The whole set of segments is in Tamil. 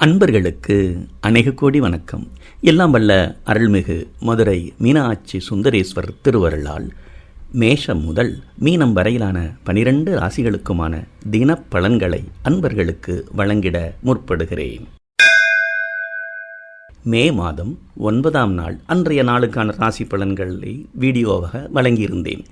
அன்பர்களுக்கு அநேக கோடி வணக்கம். எல்லாம் வல்ல அருள்மிகு மதுரை மீனாட்சி சுந்தரேஸ்வர் திருவருளால் மேஷம் முதல் மீனம் வரையிலான பனிரெண்டு ராசிகளுக்குமான தினப்பலன்களை அன்பர்களுக்கு வழங்கிட முற்படுகிறேன். மே மாதம் ஒன்பதாம் நாள். அன்றைய நாளுக்கான ராசி பலன்களை வீடியோவாக வழங்கியிருந்தேன்.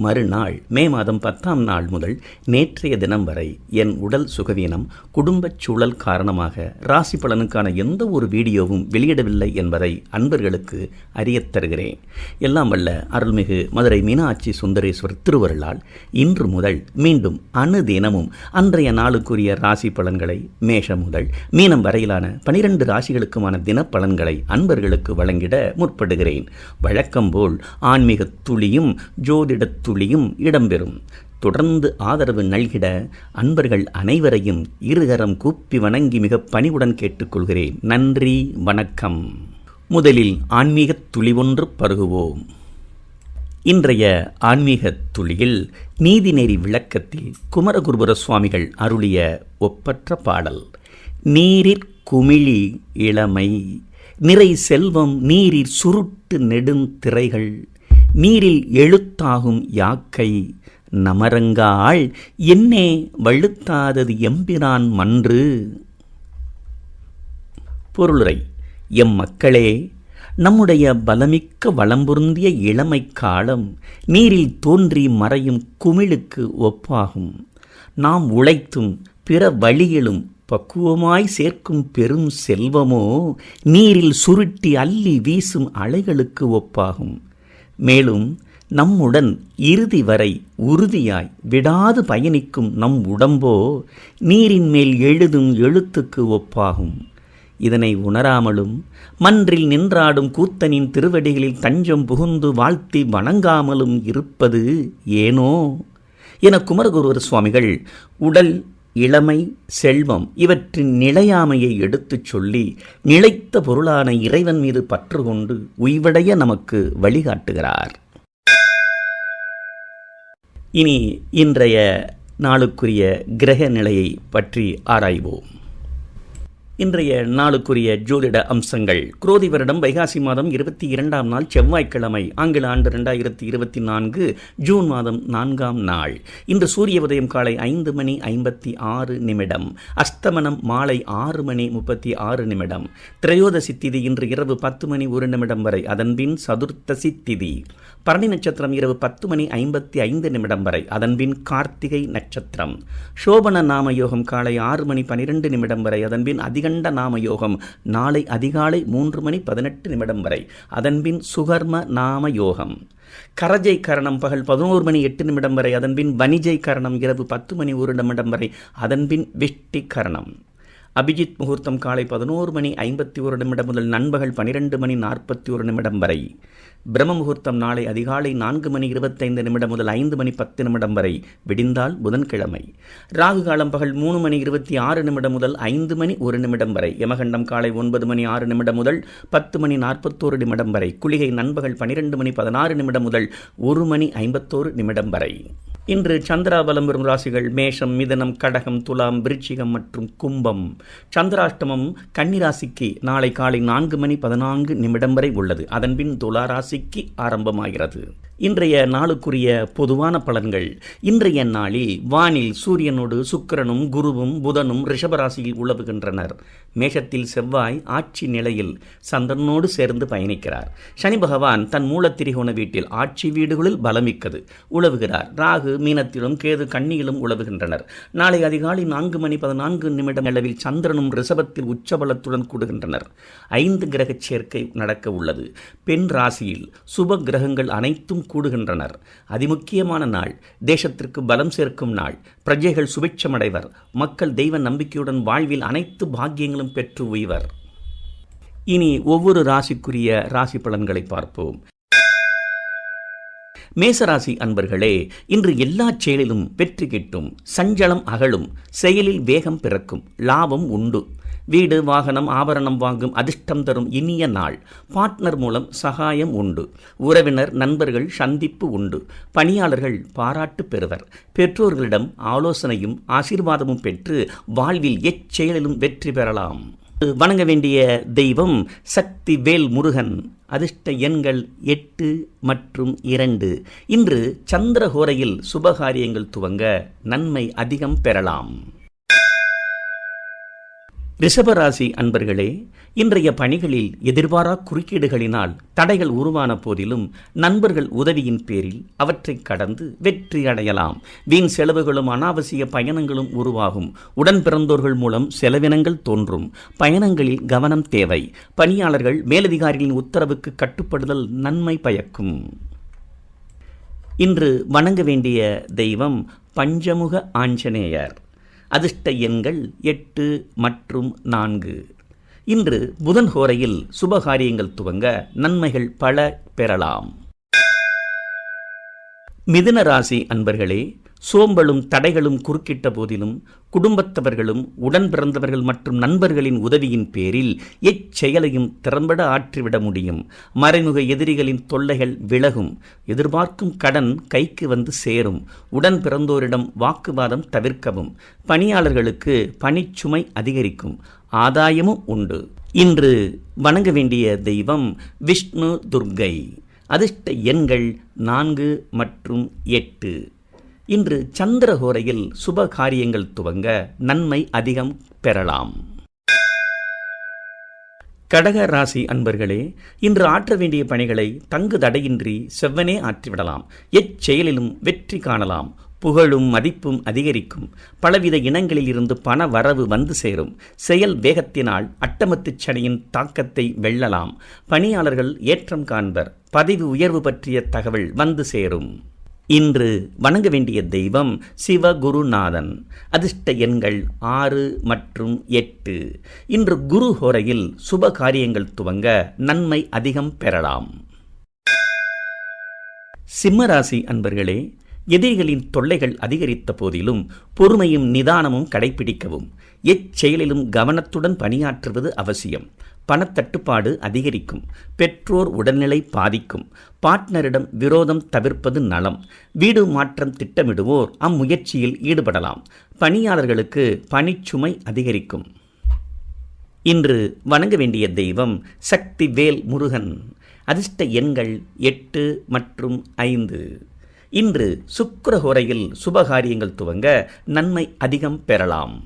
மறுநாள் மே மாதம் பத்தாம் நாள் முதல் நேற்றைய தினம் வரை என் உடல் சுகவீனம் குடும்பச் சூழல் காரணமாக ராசி பலனுக்கான எந்த ஒரு வீடியோவும் வெளியிடவில்லை என்பதை அன்பர்களுக்கு அறியத் தருகிறேன். எல்லாம் வல்ல அருள்மிகு மதுரை மீனாட்சி சுந்தரேஸ்வர் திருவருளால் இன்று முதல் மீண்டும் அணு தினமும் அன்றைய நாளுக்குரிய ராசி பலன்களை மேஷம் முதல் மீனம் வரையிலான பனிரெண்டு ராசிகளுக்குமான தினப்பலன்களை அன்பர்களுக்கு வழங்கிட முற்படுகிறேன். வழக்கம் போல் ஆன்மீக துளியும் ஜோதிட துளியும் இடம்பெறும். தொடர்ந்து ஆதரவு நல்கிட அன்பர்கள் அனைவரையும் இருகரம் கூப்பி வணங்கி மிக பணிவுடன் கேட்டுக்கொள்கிறேன். நன்றி வணக்கம். முதலில் ஆன்மீக துளி ஒன்று பருகுவோம். இன்றைய ஆன்மீக துளியில் நீதிநெறி விளக்கத்தில் குமரகுருபுர சுவாமிகள் அருளிய ஒப்பற்ற பாடல். நீரிற் குமிழி இளமை நிறை செல்வம் நீரிற் சுருட்டு நெடுந்திரைகள் நீரில் எழுத்தாகும் யாக்கை நமரங்காள் என்னே வழுத்தாதது எம்பிரான் மன்று. பொருளுரை எம் மக்களே நம்முடைய பலமிக்க வளம்பொருந்திய இளமை காலம் நீரில் தோன்றி மறையும் குமிழுக்கு ஒப்பாகும். நாம் உழைத்தும் பிற வழியிலும் பக்குவமாய் சேர்க்கும் பெரும் செல்வமோ நீரில் சுருட்டி அள்ளி வீசும் அலைகளுக்கு ஒப்பாகும். மேலும் நம்முடன் இறுதி வரை உறுதியாய் விடாது பயணிக்கும் நம் உடம்போ நீரின் மேல் எழுதும் எழுத்துக்கு ஒப்பாகும். இதனை உணராமலும் மன்றில் நின்றாடும் கூத்தனின் திருவடிகளில் தஞ்சம் புகுந்து வாழ்த்தி வணங்காமலும் இருப்பது ஏனோ? என குமரகுருவர் சுவாமிகள் உடல் இளமை செல்வம் இவற்றின் நிலையாமையை எடுத்துச் சொல்லி நிலைத்த பொருளான இறைவன் மீது பற்று கொண்டு உய்வடைய நமக்கு வழிகாட்டுகிறார். இனி இன்றைய நாளுக்குரிய கிரக நிலையை பற்றி ஆராய்வோம். இன்றைய நாளுக்குரிய ஜோதிட அம்சங்கள். குரோதி வருடம் வைகாசி மாதம் இருபத்தி இரண்டாம் நாள் செவ்வாய்க்கிழமை ஆங்கில ஆண்டு ரெண்டாயிரத்தி இருபத்தி நான்கு ஜூன் மாதம் நான்காம் நாள். இன்று சூரிய உதயம் காலை ஐந்து மணி ஐம்பத்தி ஆறு நிமிடம் அஸ்தமனம் மாலை ஆறு மணி முப்பத்தி ஆறு நிமிடம். திரையோதசி திதி இன்று இரவு பத்து மணி ஒரு நிமிடம் வரை அதன்பின் சதுர்த்தசி திதி. பரணி நட்சத்திரம் இரவு பத்து மணி ஐம்பத்தி ஐந்து நிமிடம் வரை அதன்பின் கார்த்திகை நட்சத்திரம். சோபன நாம யோகம் காலை ஆறு மணி பனிரெண்டு நிமிடம் வரை அதன்பின் அதிக அதிகண்ட நாம யோகம் நாளை அதிகாலை மூன்று மணி பதினெட்டு நிமிடம் வரை. அதன்பின் சுகர்ம நாம யோகம் கரஜை கரணம் பகல் பதினோரு மணி எட்டு நிமிடம் வரை. அதன்பின் வணிஜை கரணம் இரவு பத்து மணி ஒரு நிமிடம் வரை. அதன்பின் விஷ்டி கரணம். அபிஜித் முகூர்த்தம் காலை பதினோரு மணி ஐம்பத்தி ஒரு நிமிடம் முதல் நண்பகல் பனிரெண்டு மணி நாற்பத்தி ஒரு நிமிடம் வரை. பிரம்ம முகூர்த்தம் நாளை அதிகாலை நான்கு மணி இருபத்தைந்து நிமிடம் முதல் ஐந்து மணி பத்து நிமிடம் வரை விடிந்தால் புதன்கிழமை. ராகு காலம் பகல் மூணு மணி இருபத்தி ஆறு நிமிடம் முதல் ஐந்து மணி ஒரு நிமிடம் வரை. யமகண்டம் காலை ஒன்பது மணி ஆறு நிமிடம் முதல் பத்து மணி நாற்பத்தோரு நிமிடம் வரை. குளிகை நண்பகல் பனிரெண்டு மணி பதினாறு நிமிடம் முதல் ஒரு மணி ஐம்பத்தோரு நிமிடம் வரை. இன்று சந்திராபலம் வரும் ராசிகள் மேஷம் மிதனம் கடகம் துலாம் விருச்சிகம் மற்றும் கும்பம். சந்திராஷ்டமம் கன்னிராசிக்கு நாளை காலை நான்கு மணி பதினான்கு நிமிடம் வரை உள்ளது. அதன்பின் துலா ராசிக்கு ஆரம்பமாகிறது. இன்றைய நாளுக்குரிய பொதுவான பலன்கள். இன்றைய நாளில் வானில் சூரியனோடு சுக்கிரனும் குருவும் புதனும் ரிஷபராசியில் உழவுகின்றனர். மேஷத்தில் செவ்வாய் ஆட்சி நிலையில் சந்திரனோடு சேர்ந்து பயணிக்கிறார். சனி பகவான் தன் மூலத்திரிகோண வீட்டில் ஆட்சி வீடுகளில் பலமிக்கது. உழவுகிறார். ராகு மீனத்திலும் கேது கண்ணியிலும் உழவுகின்றனர். நாளை அதிகாலை நான்கு மணி பதினான்கு நிமிடம் அளவில் சந்திரனும் ரிஷபத்தில் உச்சபலத்துடன் கூடுகின்றனர். ஐந்து கிரக சேர்க்கை நடக்க உள்ளது பெண் ராசியில் சுப கிரகங்கள் அனைத்தும் கூடுகின்றனர். அதிமுக்கியமான நாள் தேசத்திற்கு பலம் சேர்க்கும் நாள் பிரஜைகள் சுபிட்சமடைவர் மக்கள் தெய்வ நம்பிக்கையுடன் வாழ்வில் அனைத்து பாக்கியங்களும் பெற்று உய்வர். இனி ஒவ்வொரு ராசிக்குரிய ராசி பலன்களை பார்ப்போம். மேசராசி அன்பர்களே இன்று எல்லா செயலிலும் வெற்றி கிட்டும் சஞ்சலம் அகலும் செயலில் வேகம் பிறக்கும் லாபம் உண்டு. வீடு வாகனம் ஆபரணம் வாங்கும் அதிர்ஷ்டம் தரும் இனிய நாள். பார்ட்னர் மூலம் சகாயம் உண்டு. உறவினர் நண்பர்கள் சந்திப்பு உண்டு. பணியாளர்கள் பாராட்டு பெறுவர். பெற்றோர்களிடம் ஆலோசனையும் ஆசீர்வாதமும் பெற்று வாழ்வில் எச்செயலிலும் வெற்றி பெறலாம். வணங்க வேண்டிய தெய்வம் சக்தி வேல் முருகன். அதிர்ஷ்ட எண்கள் எட்டு மற்றும் இரண்டு. இன்று சந்திரஹோரையில் சுபகாரியங்கள் துவங்க நன்மை அதிகம் பெறலாம். ரிஷபராசி அன்பர்களே இன்றைய பணிகளில் எதிர்பாரா குறுக்கீடுகளினால் தடைகள் உருவான போதிலும் நண்பர்கள் உதவியின் பேரில் அவற்றை கடந்து வெற்றி அடையலாம். வீண் செலவுகளும் அனாவசிய பயணங்களும் உருவாகும். உடன் பிறந்தோர்கள் மூலம் செலவினங்கள் தோன்றும். பயணங்களில் கவனம் தேவை. பணியாளர்கள் மேலதிகாரிகளின் உத்தரவுக்கு கட்டுப்படுதல் நன்மை பயக்கும். இன்று வணங்க வேண்டிய தெய்வம் பஞ்சமுக ஆஞ்சநேயர். அதிர்ஷ்ட எண்கள் எட்டு மற்றும் நான்கு. இன்று புதன் ஹோரையில் சுபகாரியங்கள் துவங்க நன்மைகள் பல பெறலாம். மிதுன ராசி அன்பர்களே சோம்பலும் தடைகளும் குறுக்கிட்ட போதிலும் குடும்பத்தவர்களும் உடன் பிறந்தவர்கள் மற்றும் நண்பர்களின் உதவியின் பேரில் எச்செயலையும் திறம்பட ஆற்றிவிட முடியும். மறைமுக எதிரிகளின் தொல்லைகள் விலகும். எதிர்பார்க்கும் கடன் கைக்கு வந்து சேரும். உடன் பிறந்தோரிடம் வாக்குவாதம் தவிர்க்கவும். பணியாளர்களுக்கு பணிச்சுமை அதிகரிக்கும். ஆதாயமும் உண்டு. இன்று வணங்க வேண்டிய தெய்வம் விஷ்ணு துர்க்கை. அதிர்ஷ்ட எண்கள் நான்கு மற்றும் எட்டு. இன்று சந்திரஹோரையில் சுப காரியங்கள் துவங்க நன்மை அதிகம் பெறலாம். கடக ராசி அன்பர்களே இன்று ஆற்ற வேண்டிய பணிகளை தங்கு தடையின்றி செவ்வனே ஆற்றிவிடலாம். எச்செயலிலும் வெற்றி காணலாம். புகழும் மதிப்பும் அதிகரிக்கும். பலவித இனங்களில் இருந்து பண வரவு வந்து சேரும். செயல் வேகத்தினால் அட்டமத்துச் சனியின் தாக்கத்தை வெல்லலாம். பணியாளர்கள் ஏற்றம் காண்பர். பதவி உயர்வு பற்றிய தகவல் வந்து சேரும். இன்று வணங்க வேண்டிய தெய்வம் சிவகுருநாதன். அதிர்ஷ்ட எண்கள் ஆறு மற்றும் எட்டு. இன்று குரு ஹோரையில் சுப காரியங்கள் துவங்க நன்மை அதிகம் பெறலாம். சிம்மராசி அன்பர்களே எதிரிகளின் தொல்லைகள் அதிகரித்த போதிலும் பொறுமையும் நிதானமும் கடைபிடிக்கவும் எச்செயலிலும் கவனத்துடன் பணியாற்றுவது அவசியம். பணத்தட்டுப்பாடு அதிகரிக்கும். பெற்றோர் உடல்நிலை பாதிக்கும். பார்ட்னரிடம் விரோதம் தவிர்ப்பது நலம். வீடு மாற்றம் திட்டமிடுவோர் அம்முயற்சியில் ஈடுபடலாம். பணியாளர்களுக்கு பணிச்சுமை அதிகரிக்கும். இன்று வணங்க வேண்டிய தெய்வம் சக்தி வேல் முருகன். அதிர்ஷ்ட எண்கள் எட்டு மற்றும் ஐந்து. இன்று சுக்கரஹோரையில் சுபகாரியங்கள் துவங்க நன்மை அதிகம் பெறலாம்.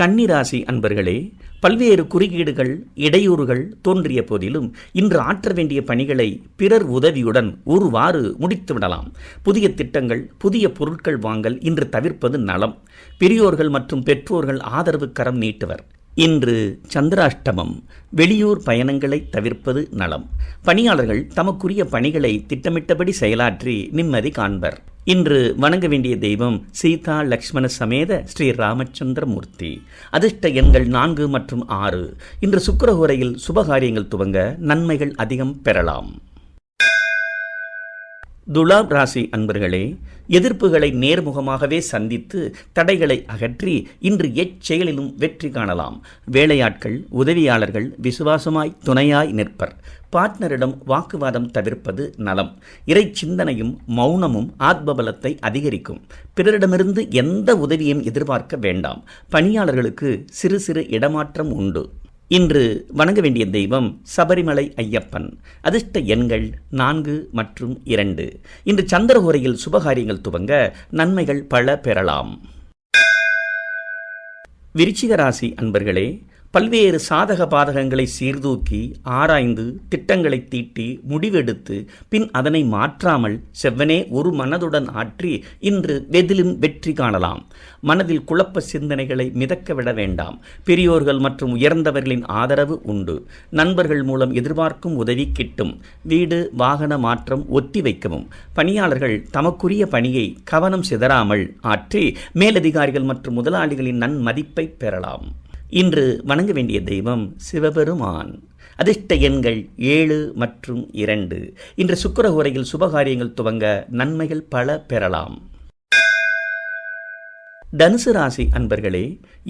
கன்னிராசி அன்பர்களே பல்வேறு குறுக்கீடுகள் இடையூறுகள் தோன்றிய போதிலும் இன்று ஆற்ற வேண்டிய பணிகளை பிறர் உதவியுடன் ஒருவாறு முடித்துவிடலாம். புதிய திட்டங்கள் புதிய பொருட்கள் வாங்கல் இன்று தவிர்ப்பது நலம். பெரியோர்கள் மற்றும் பெற்றோர்கள் ஆதரவு கரம் நீட்டுவர். இன்று சந்திராஷ்டமம் வெளியூர் பயணங்களை தவிர்ப்பது நலம். பணியாளர்கள் தமக்குரிய பணிகளை திட்டமிட்டபடி செயலாற்றி நிம்மதி காண்பர். இன்று வணங்க வேண்டிய தெய்வம் சீதா லக்ஷ்மண சமேத ஸ்ரீ ராமச்சந்திரமூர்த்தி. அதிர்ஷ்ட எண்கள் நான்கு மற்றும் ஆறு. இன்று சுக்கரஹோரையில் சுபகாரியங்கள் துவங்க நன்மைகள் அதிகம் பெறலாம். துலாம் ராசி அன்பர்களே எதிர்ப்புகளை நேர்முகமாகவே சந்தித்து தடைகளை அகற்றி இன்று எச்செயலிலும் வெற்றி காணலாம். வேலையாட்கள் உதவியாளர்கள் விசுவாசமாய் துணையாய் நிற்பர். பார்ட்னரிடம் வாக்குவாதம் தவிர்ப்பது நலம். இறை சிந்தனையும் மௌனமும் ஆத்மபலத்தை அதிகரிக்கும். பிறரிடமிருந்து எந்த உதவியும் எதிர்பார்க்க வேண்டாம். பணியாளர்களுக்கு சிறு சிறு இடமாற்றம் உண்டு. இன்று வணங்க வேண்டிய தெய்வம் சபரிமலை ஐயப்பன். அதிர்ஷ்ட எண்கள் நான்கு மற்றும் இரண்டு. இன்று சந்திரகோரையில் சுபகாரியங்கள் துவங்க நன்மைகள் பல பெறலாம். விருச்சிக ராசி அன்பர்களே பல்வேறு சாதக பாதகங்களை சீர்தூக்கி ஆராய்ந்து திட்டங்களை தீட்டி முடிவெடுத்து பின் அதனை மாற்றாமல் செவ்வனே ஒரு மனதுடன் ஆற்றி இன்று வெதிலும் வெற்றி காணலாம். மனதில் குழப்ப சிந்தனைகளை மிதக்க விட வேண்டாம். பெரியோர்கள் மற்றும் உயர்ந்தவர்களின் ஆதரவு உண்டு. நண்பர்கள் மூலம் எதிர்பார்க்கும் உதவி கிட்டும். வீடு வாகன மாற்றம் ஒத்தி வைக்கவும். பணியாளர்கள் தமக்குரிய பணியை கவனம் சிதறாமல் ஆற்றி மேலதிகாரிகள் மற்றும் முதலாளிகளின் நன்மதிப்பை பெறலாம். இன்று வணங்க வேண்டிய தெய்வம் சிவபெருமான். அதிர்ஷ்ட எண்கள் ஏழு மற்றும் இரண்டு. இன்று சுக்கரஹோரையில் சுபகாரியங்கள் துவங்க நன்மைகள் பல பெறலாம். தனுசு ராசி அன்பர்களே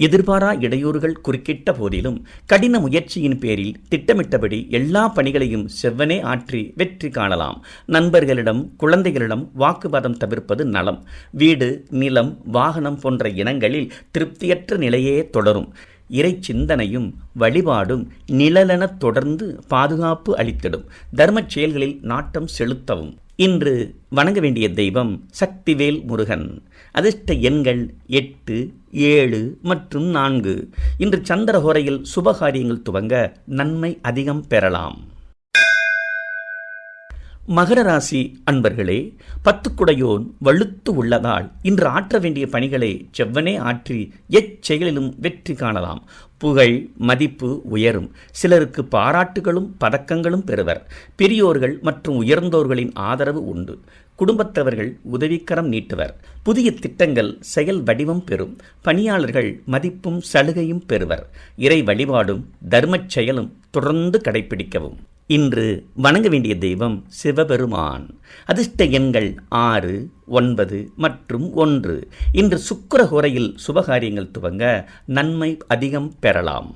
எதிர்பாரா இடையூறுகள் குறுக்கிட்ட போதிலும் கடின முயற்சியின் பேரில் திட்டமிட்டபடி எல்லா பணிகளையும் செவ்வனே ஆற்றி வெற்றி காணலாம். நண்பர்களிடம் குழந்தைகளிடம் வாக்குவாதம் தவிர்ப்பது நலம். வீடு நிலம் வாகனம் போன்ற இனங்களில் திருப்தியற்ற நிலையே தொடரும். இறை சிந்தனையும் வழிபாடும் நிழலென தொடர்ந்து பாதுகாப்பு அளித்திடும். தர்மச் செயல்களில் நாட்டம் செலுத்தவும். இன்று வணங்க வேண்டிய தெய்வம் சக்திவேல் முருகன். அதிர்ஷ்ட எண்கள் எட்டு ஏழு மற்றும் நான்கு. இன்று சந்திரஹோரையில் சுபகாரியங்கள் துவங்க நன்மை அதிகம் பெறலாம். மகர ராசி அன்பர்களே பத்துக்குடையோன் வலுத்து உள்ளதால் இன்று ஆற்ற வேண்டிய பணிகளை செவ்வனே ஆற்றி எச்செயலிலும் வெற்றி காணலாம். புகழ் மதிப்பு உயரும். சிலருக்கு பாராட்டுகளும் பதக்கங்களும் பெறுவர். பெரியோர்கள் மற்றும் உயர்ந்தோர்களின் ஆதரவு உண்டு. குடும்பத்தவர்கள் உதவிக்கரம் நீட்டுவர். புதிய திட்டங்கள் செயல் வடிவம் பெறும். பணியாளர்கள் மதிப்பும் சலுகையும் பெறுவர். இறை வழிபாடும் தர்மச் செயலும் தொடர்ந்து கடைபிடிக்கவும். இன்று வணங்க வேண்டிய தெய்வம் சிவபெருமான். அதிர்ஷ்ட எண்கள் ஆறு ஒன்பது மற்றும் ஒன்று. இன்று சுக்கரஹோரையில் சுபகாரியங்கள் துவங்க நன்மை அதிகம் பெறலாம்.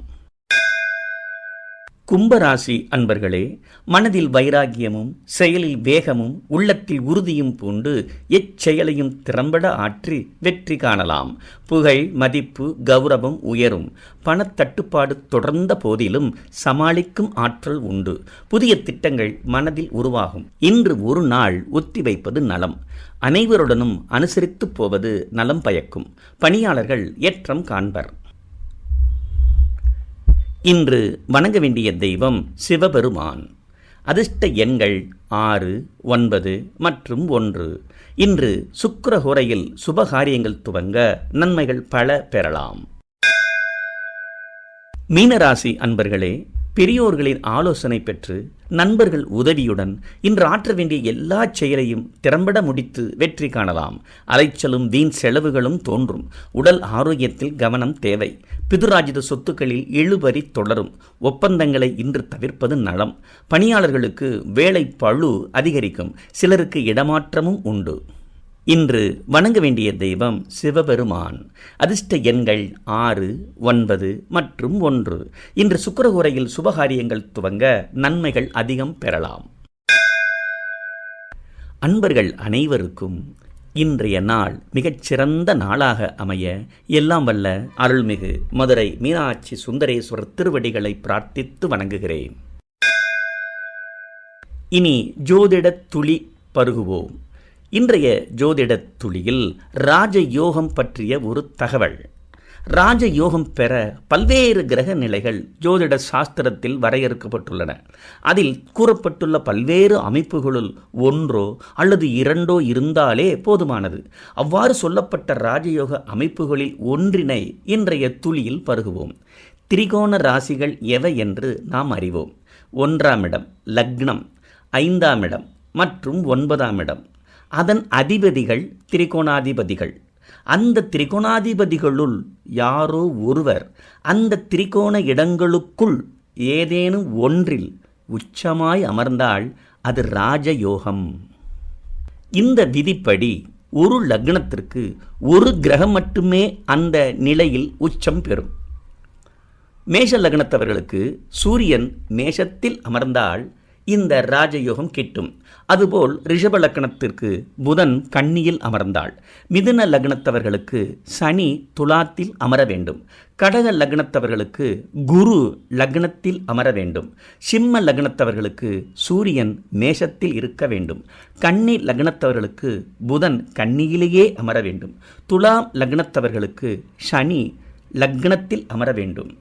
கும்பராசி அன்பர்களே மனதில் வைராகியமும் செயலில் வேகமும் உள்ளத்தில் உறுதியும் பூண்டு எச்செயலையும் திறம்பட ஆற்றி வெற்றி காணலாம். புகழ் மதிப்பு கௌரவம் உயரும். பணத்தட்டுப்பாடு தொடர்ந்த போதிலும் சமாளிக்கும் ஆற்றல் உண்டு. புதிய திட்டங்கள் மனதில் உருவாகும். இன்று ஒரு நாள் ஒத்திவைப்பது நலம். அனைவருடனும் அனுசரித்து போவது நலம் பயக்கும். பணியாளர்கள் ஏற்றம் காண்பர். இன்று வணங்க வேண்டிய தெய்வம் சிவபெருமான். அதிர்ஷ்ட எண்கள் ஆறு ஒன்பது மற்றும் ஒன்று. இன்று சுக்கரஹுரையில் சுபகாரியங்கள் துவங்க நன்மைகள் பல பெறலாம். மீனராசி அன்பர்களே பெரியோர்களின் ஆலோசனை பெற்று நண்பர்கள் உதவியுடன் இன்று ஆற்ற வேண்டிய எல்லா செயலையும் திறம்பட முடித்து வெற்றி காணலாம். அலைச்சலும் வீண் செலவுகளும் தோன்றும். உடல் ஆரோக்கியத்தில் கவனம் தேவை. பிதுராஜித சொத்துக்களில் இழுபறி தொடரும். ஒப்பந்தங்களை இன்று தவிர்ப்பது நலம். பணியாளர்களுக்கு வேலை பழு அதிகரிக்கும். சிலருக்கு இடமாற்றமும் உண்டு. இன்று வணங்க வேண்டிய தெய்வம் சிவபெருமான். அதிர்ஷ்ட எண்கள் ஆறு ஒன்பது மற்றும் ஒன்று. இன்று சுக்கரகுரையில் சுபகாரியங்கள் துவங்க நன்மைகள் அதிகம் பெறலாம். அன்பர்கள் அனைவருக்கும் இன்றைய நாள் மிகச்சிறந்த நாளாக அமைய எல்லாம் வல்ல அருள்மிகு மதுரை மீனாட்சி சுந்தரேஸ்வரர் திருவடிகளை பிரார்த்தித்து வணங்குகிறேன். இனி ஜோதிட துளி பருகுவோம். இன்றைய ஜோதிட துளியில் ராஜயோகம் பற்றிய ஒரு தகவல். ராஜயோகம் பெற பல்வேறு கிரக நிலைகள் ஜோதிட சாஸ்திரத்தில் வரையறுக்கப்பட்டுள்ளன. அதில் கூறப்பட்டுள்ள பல்வேறு அமைப்புகளுள் ஒன்றோ அல்லது இரண்டோ இருந்தாலே போதுமானது. அவ்வாறு சொல்லப்பட்ட ராஜயோக அமைப்புகளில் ஒன்றினை இன்றைய துளியில் பருகுவோம். திரிகோண ராசிகள் எவை என்று நாம் அறிவோம். ஒன்றாம் இடம் லக்னம் ஐந்தாம் இடம் மற்றும் ஒன்பதாம் இடம். அதன் அதிபதிகள் திரிகோணாதிபதிகள். அந்த திரிகோணாதிபதிகளுள் யாரோ ஒருவர் அந்த திரிகோண இடங்களுக்குள் ஏதேனும் ஒன்றில் உச்சமாய் அமர்ந்தால் அது ராஜயோகம். இந்த விதிப்படி ஒரு லக்னத்திற்கு ஒரு கிரகம் மட்டுமே அந்த நிலையில் உச்சம் பெறும். மேஷ லக்னத்தவர்களுக்கு சூரியன் மேஷத்தில் அமர்ந்தால் இந்த ராஜயோகம் கிட்டும். அதுபோல் ரிஷப லக்னத்திற்கு புதன் கன்னியில் அமர்ந்தாள். மிதுன லக்னத்தவர்களுக்கு சனி துலாத்தில் அமர வேண்டும். கடக லக்னத்தவர்களுக்கு குரு லக்னத்தில் அமர வேண்டும். சிம்ம லக்னத்தவர்களுக்கு சூரியன் மேஷத்தில் இருக்க வேண்டும். கன்னி லக்னத்தவர்களுக்கு புதன் கன்னியிலேயே அமர வேண்டும். துலாம் லக்னத்தவர்களுக்கு சனி லக்னத்தில் அமர வேண்டும்.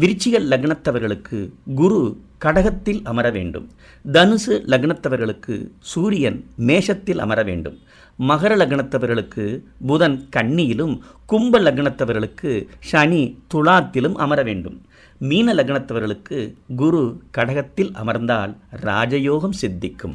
விருச்சிக லக்னத்தவர்களுக்கு குரு கடகத்தில் அமர வேண்டும். தனுசு லக்னத்தவர்களுக்கு சூரியன் மேஷத்தில் அமர வேண்டும். மகர லக்னத்தவர்களுக்கு புதன் கன்னியிலும் கும்ப லக்னத்தவர்களுக்கு சனி துலாத்திலும் அமர வேண்டும். மீன லக்னத்தவர்களுக்கு குரு கடகத்தில் அமர்ந்தால் ராஜயோகம் சித்திக்கும்.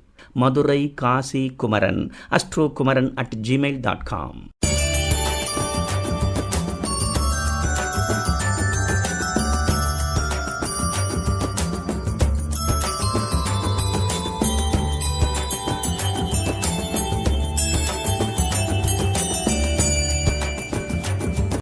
Madurai Kasi Kumaran astro Kumaran at Gmail dot com